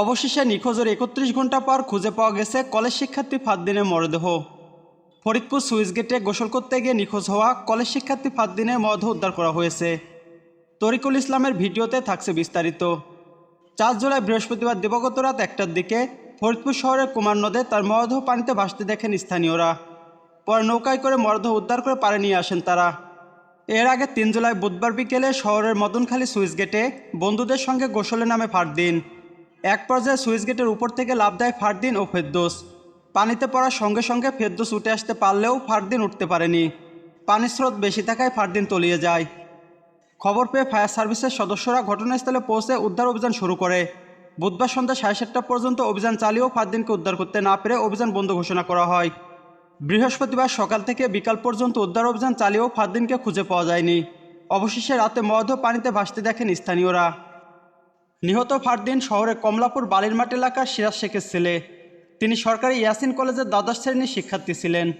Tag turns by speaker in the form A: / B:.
A: অবশেষে নিখোঁজের একত্রিশ ঘণ্টা পর খুঁজে পাওয়া গেছে কলেজ শিক্ষার্থী ফাদ্দিনের মরদেহ। ফরিদপুর সুইচ গেটে গোসল করতে গিয়ে নিখোঁজ হওয়া কলেজ শিক্ষার্থী ফাদ্দিনের মরদেহ উদ্ধার করা হয়েছে। তরিকুল ইসলামের ভিডিওতে থাকছে বিস্তারিত। চার জুলাই বৃহস্পতিবার দিবাগত রাত একটার দিকে ফরিদপুর শহরের কুমার নদে তার মরদেহ পানিতে ভাসতে দেখেন স্থানীয়রা। পরে নৌকায় করে মরদেহ উদ্ধার করে পারে নিয়ে আসেন তারা। এর আগে তিন জুলাই বুধবার বিকেলে শহরের মদনখালী সুইচ গেটে বন্ধুদের সঙ্গে গোসলে নামে ফারদিন এক পর্যায়ে সুইচ গেটের উপর থেকে লাভ দেয় ফারদিন ও ফেরদোস। পানিতে পড়ার সঙ্গে সঙ্গে ফেরদোস উঠে আসতে পারলেও ফারদিন উঠতে পারেনি। পানির স্রোত বেশি থাকায় ফারদিন তলিয়ে যায়। খবর পেয়ে ফায়ার সার্ভিসের সদস্যরা ঘটনাস্থলে পৌঁছে উদ্ধার অভিযান শুরু করে। বুধবার সন্ধ্যা সাড়ে সাতটা পর্যন্ত অভিযান চালিয়েও ফারদিনকে উদ্ধার করতে না পেরে অভিযান বন্ধ ঘোষণা করা হয়। বৃহস্পতিবার সকাল থেকে বিকাল পর্যন্ত উদ্ধার অভিযান চালিয়েও ফারদিনকে খুঁজে পাওয়া যায়নি। অবশেষে রাতে মরদেহ পানিতে ভাসতে দেখেন স্থানীয়রা। নিহত ফারদিন শহরে কমলাপুর বালির মাঠ এলাকার সিরাজ শেখের ছেলে। তিনি সরকারি ইয়াসিন কলেজের দ্বাদশ শ্রেণির শিক্ষার্থী ছিলেন।